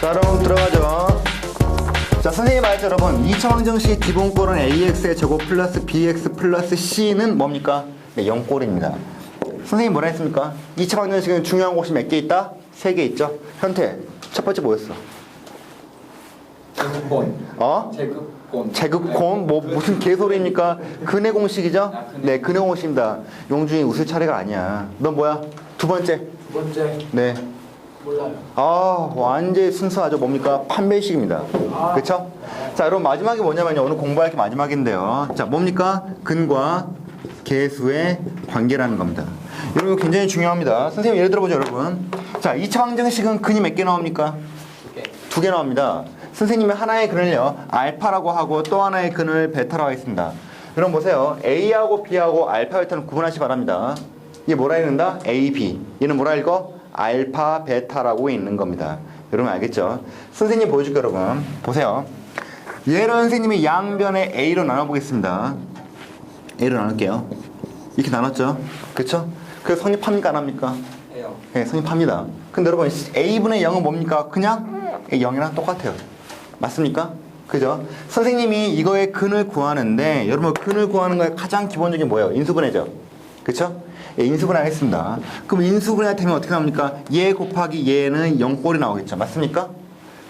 자, 여러분 들어가죠. 자, 선생님 말했죠, 여러분. 2차 방정식 기본꼴은 ax의 제곱 플러스 bx 플러스 c는 뭡니까? 네, 0꼴입니다. 선생님 뭐라 했습니까? 2차 방정식은 중요한 곳이 몇 개 있다? 3개 있죠. 현태, 첫 번째 뭐였어? 제급본. 어? 제급본. 제급콘 뭐 무슨 개소리입니까? 근해 공식이죠? 아, 근해. 네, 근해 공식입니다. 용준이 웃을 차례가 아니야. 넌 뭐야? 두 번째. 두 번째 네. 몰라요. 아, 완전 순수하죠. 뭡니까? 판별식입니다. 그쵸? 자, 여러분, 마지막이 뭐냐면요. 오늘 공부할 게 마지막인데요. 자, 뭡니까? 근과 계수의 관계라는 겁니다. 여러분, 굉장히 중요합니다. 선생님, 예를 들어보죠, 여러분. 자, 2차 방정식은 근이 몇 개 나옵니까? 두 개. 나옵니다. 선생님이 하나의 근을요, 알파라고 하고 또 하나의 근을 베타라고 했습니다. 그럼 보세요. A하고 B하고 알파, 베타는 구분하시 기 바랍니다. 이게 뭐라 읽는다? A, B. 얘는 뭐라 읽어? 알파, 베타라고 읽는 겁니다. 여러분 알겠죠? 선생님 보여줄게요, 여러분. 보세요. 얘를 선생님이 양변에 A로 나눠보겠습니다. A로 나눌게요. 이렇게 나눴죠? 그쵸? 그래서 성립합니까, 안 합니까? 해요. 네, 성립합니다. 근데 여러분, A분의 0은 뭡니까? 그냥 0이랑 똑같아요. 맞습니까? 그죠? 선생님이 이거의 근을 구하는데, 여러분, 근을 구하는 거의 가장 기본적인 뭐예요? 인수분해죠? 그쵸? 예, 인수분해 하겠습니다. 그럼 인수분해 되면 어떻게 나옵니까? 얘 곱하기 얘는 0꼴이 나오겠죠? 맞습니까?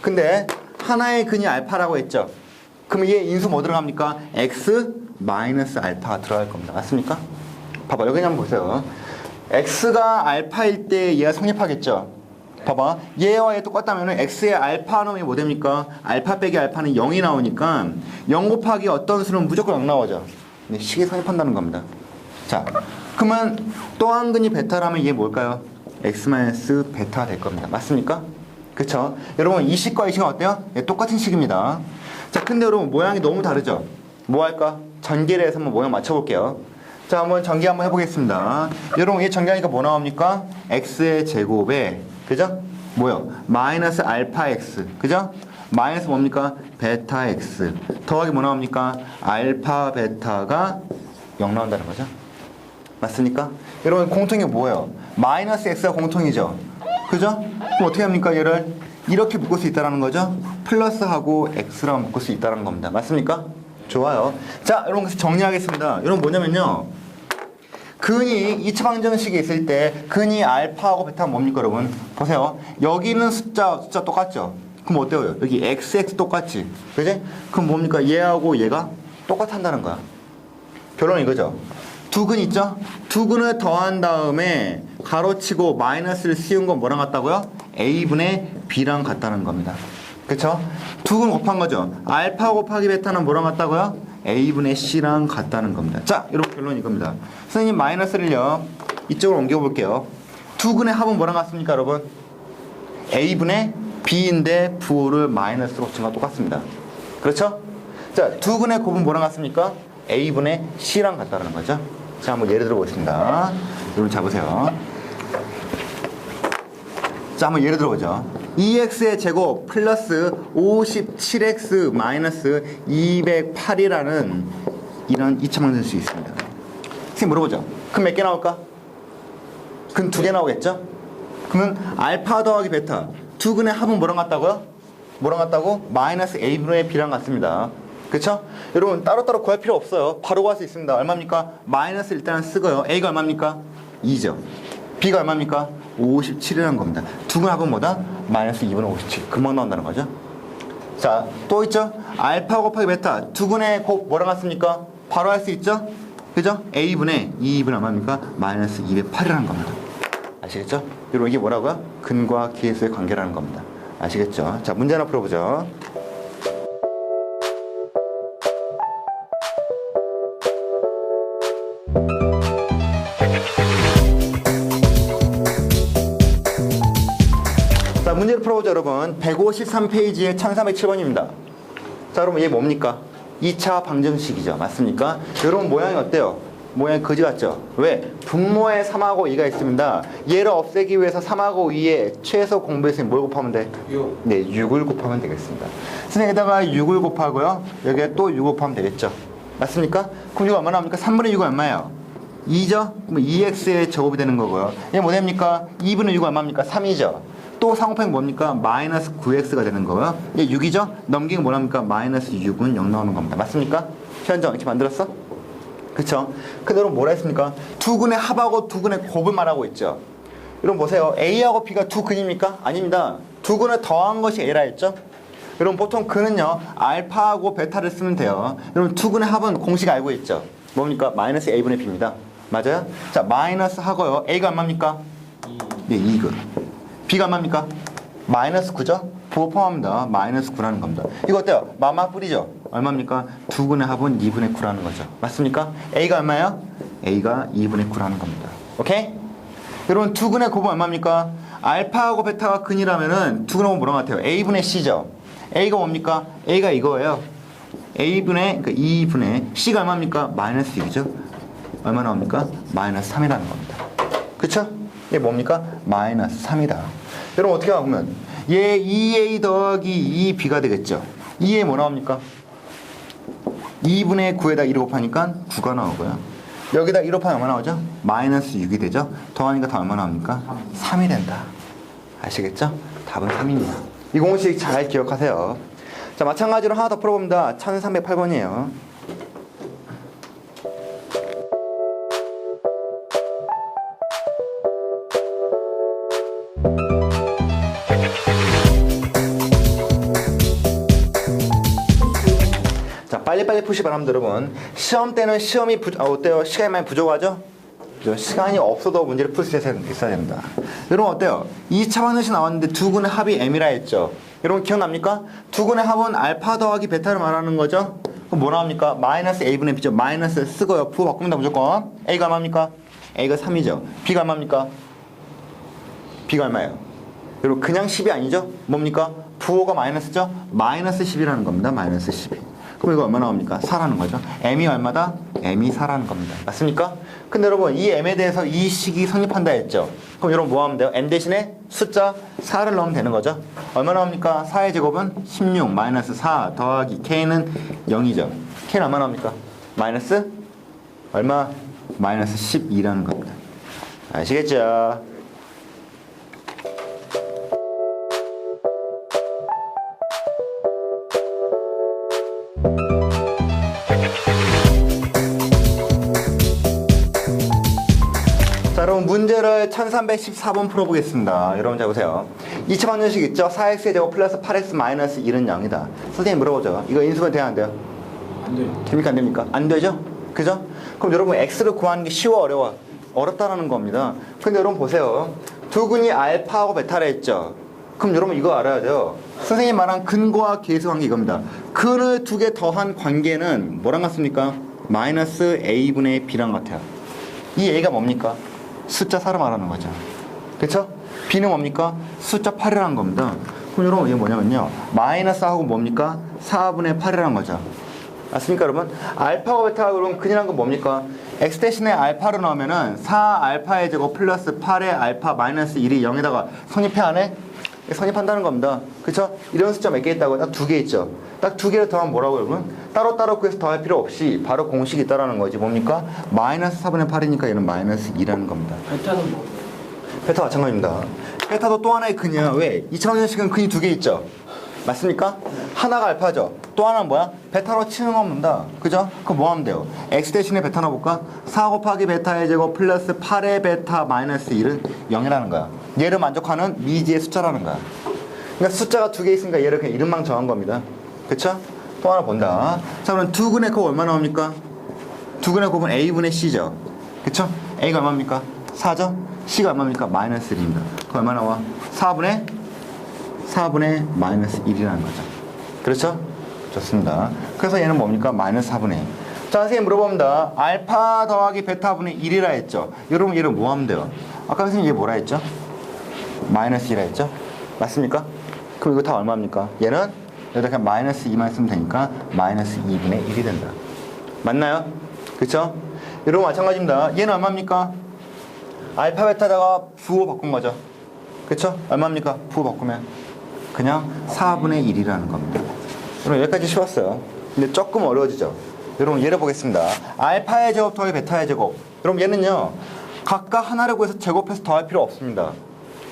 근데 하나의 근이 알파라고 했죠? 그럼 얘 인수 뭐 들어갑니까? x 마이너스 알파가 들어갈 겁니다. 맞습니까? 봐봐, 여기 한번 보세요. X가 알파일 때 얘가 성립하겠죠? 봐봐. 얘와 얘 똑같다면 x의 알파 놈이 뭐 됩니까? 알파 빼기 알파는 0이 나오니까 0 곱하기 어떤 수는 무조건 0 나오죠. 네, 식이 성립한다는 겁니다. 자, 그러면 또 한 근이 베타라면 얘 뭘까요? x 마이너스 베타가 될 겁니다. 맞습니까? 그쵸? 여러분 이 식과 이 식은 어때요? 예, 똑같은 식입니다. 자, 근데 여러분 모양이 너무 다르죠? 뭐 할까? 전개를 해서 한번 모양 맞춰볼게요. 자, 한번 전개 한번 해보겠습니다. 여러분 이 전개하니까 뭐 나옵니까? x의 제곱에 그죠? 뭐요? 마이너스 알파 x 그죠? 마이너스 뭡니까? 베타 x 더하기 뭐 나옵니까? 알파 베타가 0 나온다는 거죠? 맞습니까? 여러분 공통이 뭐예요? 마이너스 x가 공통이죠. 그죠? 그럼 어떻게 합니까? 얘를 이렇게 묶을 수 있다는 거죠. 플러스하고 x랑 묶을 수 있다는 겁니다. 맞습니까? 좋아요. 자, 여러분 정리하겠습니다. 여러분 뭐냐면요. 근이 2차 방정식에 있을 때 근이 알파하고 베타가 뭡니까 여러분? 보세요. 여기는 숫자 숫자 똑같죠? 그럼 어때요? 여기 xx 똑같지? 그지? 그럼 뭡니까? 얘하고 얘가 똑같한다는 거야. 결론은 이거죠. 두 근 있죠? 두 근을 더한 다음에 가로치고 마이너스를 씌운 건 뭐랑 같다고요? a분의 b랑 같다는 겁니다. 그쵸? 두 근 곱한 거죠. 알파 곱하기 베타는 뭐랑 같다고요? A분의 c랑 같다는 겁니다. 자, 여러분 결론이 이겁니다. 선생님 마이너스를요. 이쪽으로 옮겨 볼게요. 두 근의 합은 뭐랑 같습니까, 여러분? a분의 b인데 부호를 마이너스로 붙인 거 똑같습니다. 그렇죠? 자, 두 근의 곱은 뭐랑 같습니까? a분의 c랑 같다는 거죠. 자, 한번 예를 들어 보겠습니다. 여러분 잡으세요. 자, 한번 예를 들어보죠. 2x의 제곱 플러스 57x 마이너스 208이라는 이런 2차 방정식이 있습니다. 선생님 물어보죠. 그럼 몇 개 나올까? 근두개 나오겠죠? 그러면 알파 더하기 베타 두 근의 합은 뭐랑 같다고요? 뭐랑 같다고? 마이너스 a분의 b랑 같습니다. 그쵸? 여러분 따로따로 구할 필요 없어요. 바로 구할 수 있습니다. 얼마입니까? 마이너스 일단 쓰고요. a가 얼마입니까? 2죠. b가 얼마입니까? 57이라는 겁니다. 두근 합은 뭐다? 마이너스 2분의 57. 금방 나온다는 거죠. 자, 또 있죠? 알파 곱하기 베타. 두 근의 곱 뭐랑 같습니까? 바로 할 수 있죠? 그죠? a분의 2분의 얼마입니까? 마이너스 208이라는 겁니다. 아시겠죠? 여러분 이게 뭐라고요? 근과 기회수의 관계라는 겁니다. 아시겠죠? 자, 문제 하나 풀어보죠. 문제를 풀어보죠, 여러분. 153페이지의 1307번입니다. 자, 여러분, 얘 뭡니까? 2차 방정식이죠. 맞습니까? 여러분, 모양이 어때요? 모양이 거지 같죠? 왜? 분모에 3하고 2가 있습니다. 얘를 없애기 위해서 3하고 2에 최소 공부했으니 뭘 곱하면 돼? 6. 네, 6을 곱하면 되겠습니다. 선생님에다가 6을 곱하고요. 여기에 또 6 곱하면 되겠죠? 맞습니까? 그럼 이거 얼마 나옵니까? 3분의 6은 얼마예요? 2죠? 그럼 2x의 제곱이 되는 거고요. 이게 뭐 됩니까? 2분의 6은 얼마입니까? 3이죠? 또 상호평이 뭡니까? 마이너스 9x가 되는. 이게 6이죠? 넘기면 뭐랍니까? 마이너스 6은 0 나오는 겁니다. 맞습니까? 현정 이렇게 만들었어? 그쵸? 여러분 뭐라 했습니까? 두 근의 합하고 두 근의 곱을 말하고 있죠. 여러분 보세요. A하고 B가 두 근입니까? 아닙니다. 두 근을 더한 것이 A라 했죠? 여러분 보통 근은요. 알파하고 베타를 쓰면 돼요. 여러분 두 근의 합은 공식 알고 있죠? 뭡니까? 마이너스 A분의 B입니다. 맞아요? 자, 마이너스 하고요. A가 얼마입니까? 2. 네, 2근. B가 얼마입니까? 마이너스 9죠? 부호 포함합니다. 마이너스 9라는 겁니다. 이거 어때요? 마마 뿌리죠? 얼마입니까? 두 근의 합은 2분의 9라는 거죠. 맞습니까? A가 얼마예요? A가 2분의 9라는 겁니다. 오케이? 여러분 두 근의 곱은 얼마입니까? 알파하고 베타가 근이라면은 두 근의 곱은 뭐랑 같아요? A분의 C죠. A가 뭡니까? A가 이거예요. A분의 그러니까 2분의 C가 얼마입니까? 마이너스 6이죠. 얼마 나옵니까? 마이너스 3이라는 겁니다. 그쵸? 이게 뭡니까? 마이너스 3이다. 여러분 어떻게 하면 얘 2a 더하기 2b가 되겠죠? 2a 뭐 나옵니까? 2분의 9에다 1을 곱하니까 9가 나오고요. 여기다 1 곱하면 얼마 나오죠? 마이너스 6이 되죠? 더하니까 다 얼마 나옵니까? 3이 된다. 아시겠죠? 답은 3입니다. 이 공식 잘 기억하세요. 자, 마찬가지로 하나 더 풀어봅니다. 1308번이에요. 자, 빨리빨리 푸시 바랍니다, 여러분. 시험 때는 시험이 부, 아, 어때요? 시간이 많이 부족하죠? 시간이 없어도 문제를 풀 수 있어야 됩니다. 여러분 어때요? 2차 방정식 나왔는데 두 근의 합이 m이라 했죠? 여러분 기억납니까? 두 근의 합은 알파 더하기 베타를 말하는 거죠? 그럼 뭐 나옵니까? 마이너스 a분의 b죠. 마이너스 쓰고요. 부호 바꿉니다, 무조건. a가 얼마입니까? a가 3이죠. b가 얼마입니까? B가 얼마예요? 여러분 그냥 10이 아니죠? 뭡니까? 부호가 마이너스죠? 마이너스 10이라는 겁니다. 마이너스 12. 그럼 이거 얼마 나옵니까? 4라는 거죠. m이 얼마다? m이 4라는 겁니다. 맞습니까? 근데 여러분 이 m에 대해서 이 식이 성립한다 했죠? 그럼 여러분 뭐 하면 돼요? m 대신에 숫자 4를 넣으면 되는 거죠. 얼마 나옵니까? 4의 제곱은 16 마이너스 4 더하기 k는 0이죠. k는 얼마 나옵니까? 마이너스 얼마? 마이너스 12라는 겁니다. 아시겠죠? 자, 여러분 문제를 1314번 풀어보겠습니다. 여러분 잘 보세요. 2차 방정식 있죠? 4x의 제곱 플러스 8x 마이너스 1은 0이다. 선생님 물어보죠. 이거 인수분 돼야 안 돼요? 안 돼. 됩니까 안 됩니까? 안 되죠? 그죠? 그럼 여러분 x를 구하는 게 쉬워 어려워? 어렵다라는 겁니다. 근데 여러분 보세요. 두 근이 알파하고 베타라 했죠? 그럼 여러분 이거 알아야 돼요. 선생님 말한 근과 계수 관계 이겁니다. 근을 두 개 더한 관계는 뭐랑 같습니까? 마이너스 a분의 b랑 같아요. 이 a가 뭡니까? 숫자 4를 말하는 거죠. 그쵸? b는 뭡니까? 숫자 8이라는 겁니다. 그럼 여러분 이게 뭐냐면요. 마이너스하고 뭡니까? 4분의 8이라는 거죠. 맞습니까 여러분? 알파와 베타가 그럼 근이란 건 뭡니까? x 대신에 알파를 넣으면은 4 알파의 제곱 플러스 8의 알파 마이너스 1이 0에다가 성립해 안 해? 성립한다는 겁니다. 그쵸? 이런 숫자 몇 개 있다고? 딱 두 개 있죠. 딱 두 개를 더하면 뭐라고 여러분? 따로따로 구해서 더할 필요 없이 바로 공식이 있다라는 거지. 뭡니까? 마이너스 4분의 8이니까 얘는 마이너스 2라는 겁니다. 베타는 뭐? 베타 마찬가지입니다. 베타도 또 하나의 근이야. 왜? 2차원식은 근이 두 개 있죠. 맞습니까? 하나가 알파죠. 또 하나는 뭐야? 베타로 치는 겁니다. 그죠? 그럼 뭐 하면 돼요? x 대신에 베타 넣어볼까? 4 곱하기 베타의 제곱 플러스 8의 베타 마이너스 1은 0이라는 거야. 얘를 만족하는 미지의 숫자라는 거야. 그러니까 숫자가 두 개 있으니까 얘를 그냥 이름만 정한 겁니다. 그쵸? 또 하나 본다. 자, 그럼 두 근의 곱 얼마 나옵니까? 두 근의 곱은 a분의 c죠. 그쵸? a가 얼마입니까? 4죠? c가 얼마입니까? 마이너스 1입니다. 그 얼마 나와? 4분의 4분의 마이너스 1이라는 거죠. 그렇죠? 좋습니다. 그래서 얘는 뭡니까? 마이너스 4분의 1. 자, 선생님 물어봅니다. 알파 더하기 베타분의 1이라 했죠. 여러분 얘를 뭐 하면 돼요? 아까 선생님 얘 뭐라 했죠? 마이너스 2라 했죠? 맞습니까? 그럼 이거 다 얼마입니까? 얘는 여기다 그냥 마이너스 2만 쓰면 되니까 마이너스 2분의 1이 된다. 맞나요? 그쵸? 여러분 마찬가지입니다. 얘는 얼마입니까? 알파 베타다가 부호 바꾼 거죠. 그쵸? 얼마입니까? 부호 바꾸면 그냥 4분의 1이라는 겁니다. 여러분 여기까지 쉬웠어요. 근데 조금 어려워지죠. 여러분 예를 보겠습니다. 알파의 제곱 더하기 베타의 제곱. 여러분 얘는요. 각각 하나를 구해서 제곱해서 더할 필요 없습니다.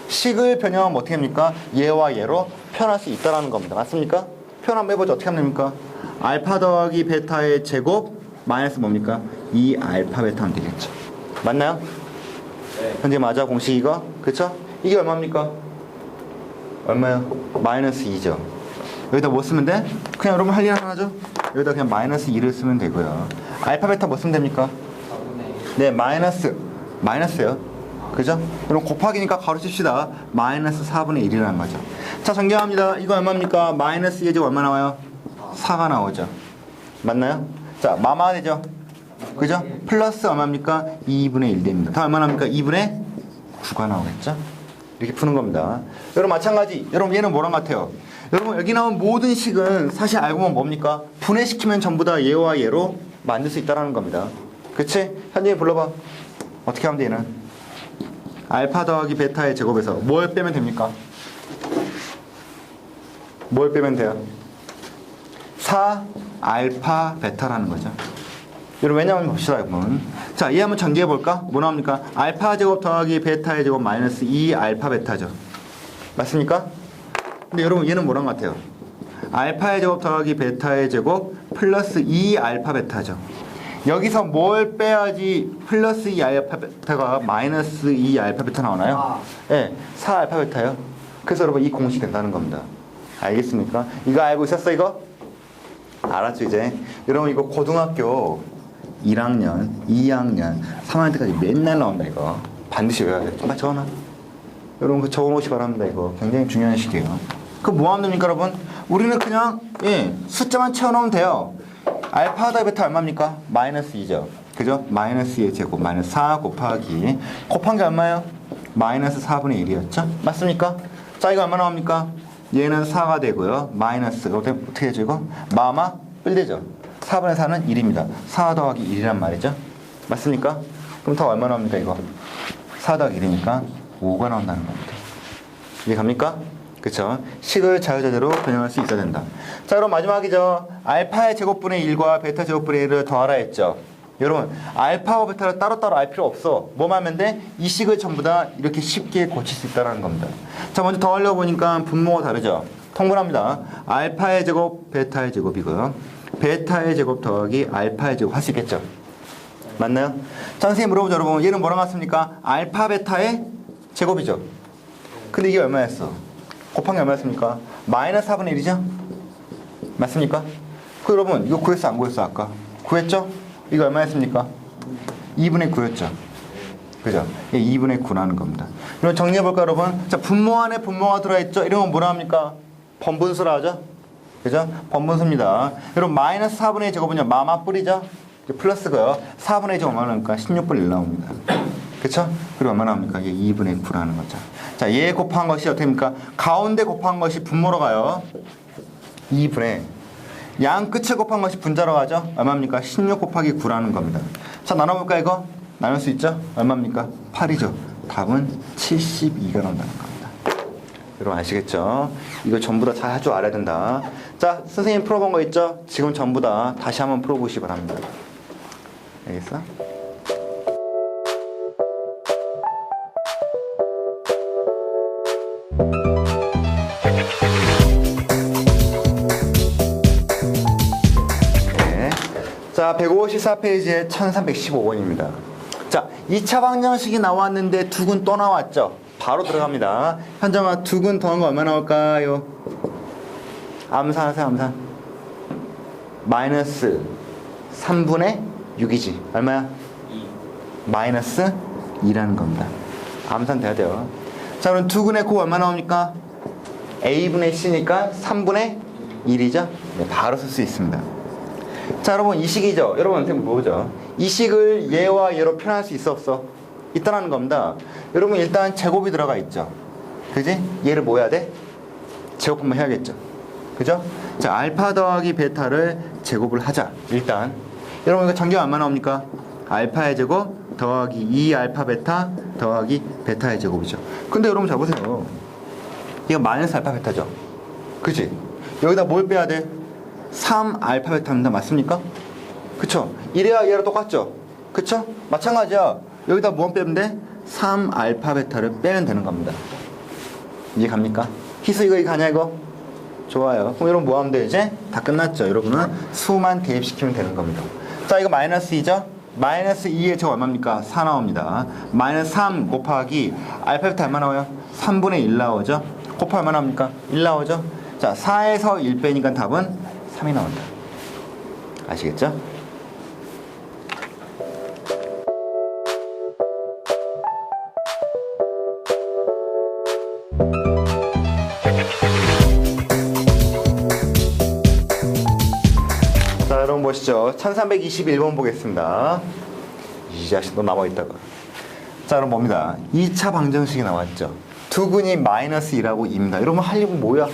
식을 변형하면 어떻게 합니까? 얘와 얘로 표현할 수 있다라는 겁니다. 맞습니까? 표현 한번 해보죠. 어떻게 하면 됩니까? 알파 더하기 베타의 제곱 마이너스 뭡니까? 2 알파 베타 하면 되겠죠. 맞나요? 네. 현재 맞아 공식 이거? 그쵸? 이게 얼마입니까? 얼마요? 마이너스 2죠. 여기다 뭐 쓰면 돼? 그냥 여러분 할 일 하나죠? 여기다 그냥 마이너스 2를 쓰면 되고요. 알파 베타 뭐 쓰면 됩니까? 4분의 1. 네, 마이너스. 마이너스요. 그죠? 그럼 곱하기니까 가로 칩시다. 마이너스 4분의 1이라는 거죠. 자, 정리합니다. 이거 얼마입니까? 마이너스 2의 제곱 얼마 나와요? 4가 나오죠. 맞나요? 자, 마마 되죠? 그죠? 플러스 얼마입니까? 2분의 1 됩니다. 다 얼마 나옵니까? 2분의 9가 나오겠죠? 이렇게 푸는 겁니다. 여러분 마찬가지. 여러분 얘는 뭐랑 같아요? 여러분 여기 나온 모든 식은 사실 알고 보면 뭡니까? 분해시키면 전부 다 얘와 얘로 만들 수 있다는 겁니다. 그치? 현진이 불러봐. 어떻게 하면 돼 얘는? 알파 더하기 베타의 제곱에서 뭘 빼면 됩니까? 뭘 빼면 돼요? 4 알파 베타라는 거죠. 여러분 왜냐면 봅시다 여러분. 자, 얘 한번 전개해 볼까? 뭐 나옵니까? 알파 제곱 더하기 베타의 제곱 마이너스 2 알파 베타죠. 맞습니까? 근데 여러분 얘는 뭐랑 같아요? 알파의 제곱 더하기 베타의 제곱 플러스 2 알파 베타죠. 여기서 뭘 빼야지 플러스 2 알파 베타가 마이너스 2 알파 베타 나오나요? 아. 예, 4 알파 베타요. 그래서 여러분 이 공식 된다는 겁니다. 알겠습니까? 이거 알고 있었어 이거? 알았죠 이제? 여러분 이거 고등학교 1학년, 2학년, 3학년 때까지 맨날 나온다 이거. 반드시 외워야 돼. 빨리 적어놔. 여러분 그 적어놓으시 바랍니다 이거. 굉장히 중요한 시기예요. 그 뭐 하면 됩니까 여러분? 우리는 그냥 예 숫자만 채워놓으면 돼요. 알파 더 베타 얼마입니까? 마이너스 2죠. 그죠? 마이너스 2의 제곱 마이너스 4 곱하기 곱한 게 얼마예요? 마이너스 4분의 1이었죠? 맞습니까? 자 이거 얼마 나옵니까? 얘는 4가 되고요. 마이너스 어떻게, 되죠 이거? 마마 1 되죠. 4분의 4는 1입니다. 4 더하기 1이란 말이죠. 맞습니까? 그럼 다 얼마 나옵니까 이거? 4 더하기 1이니까 5가 나온다는 겁니다. 이해 갑니까? 그쵸? 식을 자유자재로 변형할 수 있어야 된다. 자, 그럼 마지막이죠. 알파의 제곱분의 1과 베타 제곱분의 1을 더하라 했죠. 여러분, 알파와 베타를 따로따로 알 필요 없어. 뭐만 하면 돼? 이 식을 전부 다 이렇게 쉽게 고칠 수 있다는 겁니다. 자, 먼저 더하려 보니까 분모가 다르죠. 통분합니다. 알파의 제곱, 베타의 제곱이고요. 베타의 제곱 더하기 알파의 제곱 할 수 있겠죠? 맞나요? 자, 선생님 물어보죠, 여러분. 얘는 뭐랑 같습니까? 알파, 베타의 제곱이죠. 근데 이게 얼마였어? 곱한 게 얼마였습니까? 마이너스 4분의 1이죠? 맞습니까? 그 여러분, 이거 구했어, 안 구했어, 아까? 구했죠? 이거 얼마였습니까? 2분의 9였죠? 그죠? 이게 2분의 9라는 겁니다. 그럼 정리해볼까, 여러분? 자, 분모 안에 분모가 들어있죠? 이런 건 뭐라 합니까? 번분수라 하죠? 그죠? 번분수입니다. 여러분, 마이너스 4분의 1 제곱은요, 마마 뿌리죠? 플러스고요. 4분의 1 제곱 얼마 나옵니까? 16분의 1 나옵니다. 그쵸? 그리고 얼마 나옵니까? 이게 2분의 9라는 거죠. 자, 얘 곱한 것이 어떻게 됩니까? 가운데 곱한 것이 분모로 가요. 2분의 양 끝에 곱한 것이 분자로 가죠? 얼마입니까? 16 곱하기 9라는 겁니다. 자, 나눠볼까 이거? 나눌 수 있죠? 얼마입니까? 8이죠. 답은 72가 나온다는 겁니다. 여러분 아시겠죠? 이거 전부 다 잘 할 줄 알아야 된다. 자, 선생님 풀어본 거 있죠? 지금 전부 다 다시 한번 풀어보시기 바랍니다. 알겠어? 네. 자, 154페이지에 1315번입니다. 자, 2차 방정식이 나왔는데 두근 또 나왔죠? 바로 들어갑니다. 현정아, 두근 더한 거 얼마 나올까요? 암산하세요, 암산. 마이너스 3분의 6이지. 얼마야? 2. 마이너스 2라는 겁니다. 암산 돼야 돼요. 자, 그럼 두근의 곱 얼마 나옵니까? a분의 c니까 3분의 1이죠? 네, 바로 쓸 수 있습니다. 자, 여러분, 이 식이죠? 여러분, 선생님 뭐죠? 이 식을 얘와 얘로 표현할 수 있어, 없어? 있다라는 겁니다. 여러분, 일단 제곱이 들어가 있죠? 그지? 얘를 뭐 해야 돼? 제곱 한번 해야겠죠? 그죠? 자, 알파 더하기 베타를 제곱을 하자. 일단. 여러분, 이거 전개 얼마 나옵니까? 알파의 제곱 더하기 2 알파 베타 더하기 베타의 제곱이죠. 근데 여러분 잘 보세요. 이거 마이너스 알파 베타죠. 그치? 여기다 뭘 빼야 돼? 3 알파 베타입니다. 맞습니까? 그쵸? 이래야 얘랑 똑같죠? 그쵸? 마찬가지야. 여기다 무엇 빼면 돼? 3 알파 베타를 빼면 되는 겁니다. 이해 갑니까? 희수 이거 이거 가냐 이거? 좋아요. 그럼 여러분 뭐 하면 돼 이제? 다 끝났죠. 여러분은 수만 대입시키면 되는 겁니다. 자 이거 마이너스 2죠? 마이너스 2의 저 얼마입니까? 4 나옵니다. 마이너스 3 곱하기 알파 베타 얼마 나와요? 3분의 1 나오죠? 곱하 얼마 나옵니까? 1 나오죠? 자 4에서 1 빼니까 답은 3이 나온다. 아시겠죠? 자, 여러분 보시죠. 1321번 보겠습니다. 이 자식도 남아있다가. 자, 여러분 봅니다. 2차 방정식이 나왔죠. 두근이 마이너스 2라고 입니다. 여러분 할 일은 뭐야?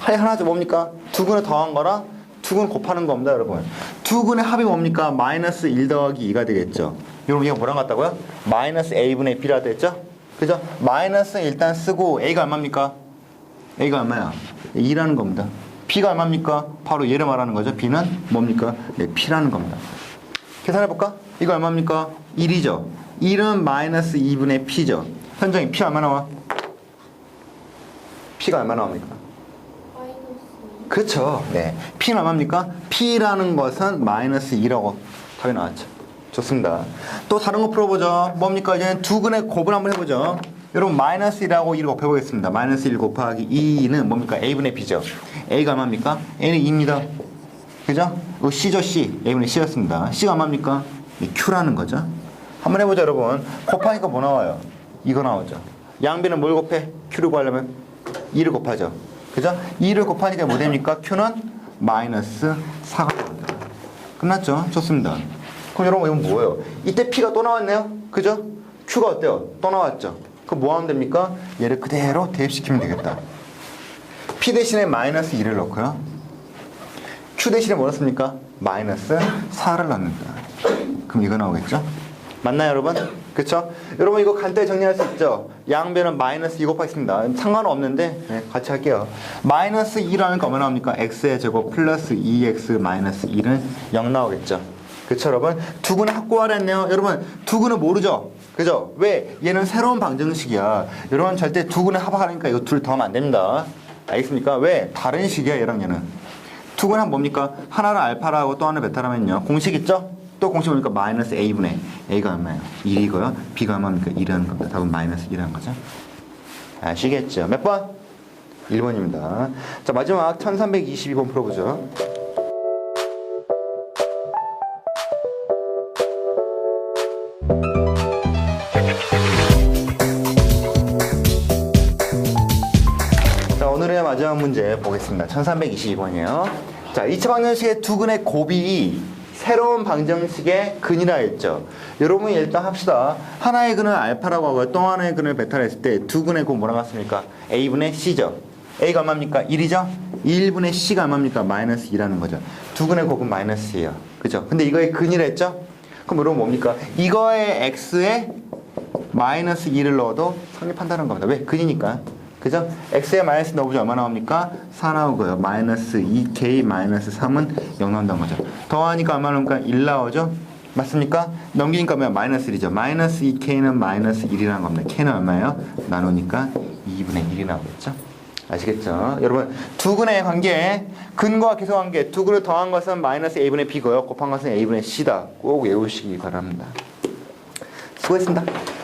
할 일 하나죠. 뭡니까? 두근을 더한 거랑 두근 곱하는 겁니다, 여러분. 두근의 합이 뭡니까? 마이너스 1 더하기 2가 되겠죠. 여러분 이거 뭐랑 같다고요? 마이너스 a분의 b라 됐죠? 그죠? 마이너스 일단 쓰고 a가 얼마입니까? A가 얼마야? 2라는 겁니다. P가 얼마입니까? 바로 얘를 말하는 거죠. B는 뭡니까? 네, P라는 겁니다. 계산해볼까? 이거 얼마입니까? 1이죠. 1은 마이너스 2분의 P죠. 현정이 P 얼마 나와? P가 얼마 나옵니까? 그렇죠. 네. P는 얼마입니까? P라는 것은 마이너스 2라고 답이 나왔죠. 좋습니다. 또 다른 거 풀어보죠. 뭡니까? 이제 두 근의 곱을 한번 해보죠. 여러분 마이너스 1하고 1을 곱해보겠습니다. 마이너스 1 곱하기 2는 뭡니까? A분의 B죠. A가 얼마입니까? A는 2입니다. 그죠? 이거 C죠 C. A분의 C였습니다. C가 얼마입니까? 이 Q라는 거죠. 한번 해보죠 여러분. 곱하니까 뭐 나와요? 이거 나오죠. 양변은 뭘 곱해? Q를 구하려면 2를 곱하죠. 그죠? 2를 곱하니까 뭐 됩니까? Q는 마이너스 4가 나옵니다. 끝났죠? 좋습니다. 그럼 여러분 이건 뭐예요? 이때 P가 또 나왔네요? 그죠? Q가 어때요? 또 나왔죠? 그럼 뭐 하면 됩니까? 얘를 그대로 대입시키면 되겠다. P 대신에 마이너스 2를 넣고요. Q 대신에 뭐 넣습니까? 마이너스 4를 넣는다. 그럼 이거 나오겠죠? 맞나요, 여러분? 그쵸? 여러분 이거 간단히 정리할 수 있죠? 양변은 마이너스 2 곱하겠습니다. 상관은 없는데 네, 같이 할게요. 마이너스 2라는 거 얼마 나옵니까? x의 제곱 플러스 2x 마이너스 1은 0 나오겠죠? 그쵸 여러분? 두근을 확고하라 했네요. 여러분 두근은 모르죠? 그죠? 왜? 얘는 새로운 방정식이야. 여러분 절대 두근을 합하니까 이거 둘 더하면 안 됩니다. 알겠습니까? 왜? 다른 식이야 얘랑 얘는. 투근은 뭡니까? 하나는 알파라고 또 하나는 베타라면요. 공식 있죠? 또 공식 보니까 마이너스 a분의 a가 얼마예요? 1이고요. b가 얼마입니까? 1이라는 겁니다. 답은 마이너스 1이라는 거죠. 아시겠죠? 몇 번? 1번입니다. 자 마지막 1322번 풀어보죠. 자, 오늘의 마지막 문제 보겠습니다. 1322번이에요. 자, 2차 방정식의 두 근의 곱이 새로운 방정식의 근이라 했죠. 여러분이 일단 합시다. 하나의 근을 알파라고 하고 또 하나의 근을 베타라 했을 때 두 근의 곱 뭐라고 했습니까? a분의 c죠. a가 얼마입니까? 1이죠? 1분의 c가 얼마입니까? 마이너스 2라는 거죠. 두 근의 곱은 마이너스예요. 그죠? 근데 이거의 근이라 했죠? 그럼 여러분 뭡니까? 이거의 x에 마이너스 2를 넣어도 성립한다는 겁니다. 왜? 근이니까. 그죠? x에 마이너스 넣어보죠. 얼마 나옵니까? 4 나오고요. 마이너스 2k 마이너스 3은 0 나온다는 거죠. 더하니까 얼마 나옵니까? 1 나오죠? 맞습니까? 넘기니까 뭐야? 마이너스 1이죠. 마이너스 2k는 마이너스 1이라는 겁니다. k는 얼마예요? 나누니까 2분의 1이 나오겠죠? 아시겠죠? 여러분 두 근의 관계 근과 계속 관계 두 근을 더한 것은 마이너스 a분의 b고요. 곱한 것은 a분의 c다. 꼭 외우시기 바랍니다. 수고했습니다.